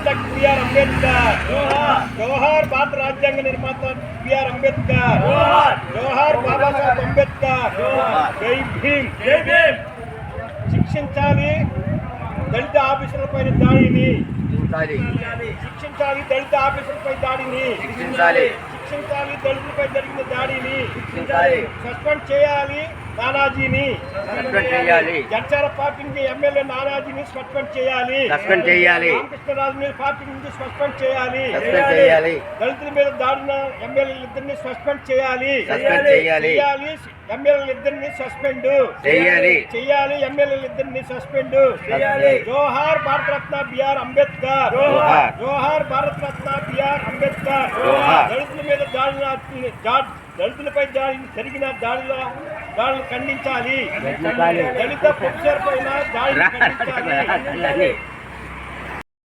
Doctor B R Ambedkar ಜೋಹಾರ್ ಭಾರತ ರಾಜ್ಯಾಂಗ ನಿರ್ಮಾತ ಬಿ ಆರ್ ಅಂಬೇಡ್ಕರ್ ಜೋಹಾರ್ ಬಾಬಾ ಸಾಹೇಬ್ ಅಂಬೇಡ್ಕರ್ ಜೈ ಭೀಮ್ జై భీమ్ శిక్షించాలి దళిత ఆఫీసులపై దాడిని శిక్షించాలి దళిత ఆఫీసులపై దాడిని శిక్షించాలి దళితులపై జరిగిన దాడిని సస్పెండ్ చేయాలి నానాజీని సస్పెండ్ చేయాలి. జనసేన పార్టీ నుంచి ఎమ్మెల్యే నానాజీని సస్పెండ్ చేయాలి. సస్పెండ్ చేయాలి. రామకృష్ణరాజుని పార్టీ నుంచి సస్పెండ్ చేయాలి. సస్పెండ్ చేయాలి. దళితుల మీద దాడిన ఎమ్మెల్యేలు ఇద్దరిని సస్పెండ్ చేయాలి. సస్పెండ్ చేయాలి. చేయాలి. ఎమ్మెల్యేలు ఇద్దరిని సస్పెండ్. చేయాలి. చేయాలి. ఎమ్మెల్యేలు ఇద్దరిని సస్పెండ్. చేయాలి. జోహార్ భారతరత్న బిఆర్ అంబేద్కర్. జోహార్. జోహార్ భారతరత్న బిఆర్ అంబేద్కర్. దళితుల మీద దాడిన దళితులపై దాడి జరిగిన దాడిలో దాడులు ఖండించాలి. దళిత ప్రొఫెసర్ పైన దాడిని ఖండించాలి.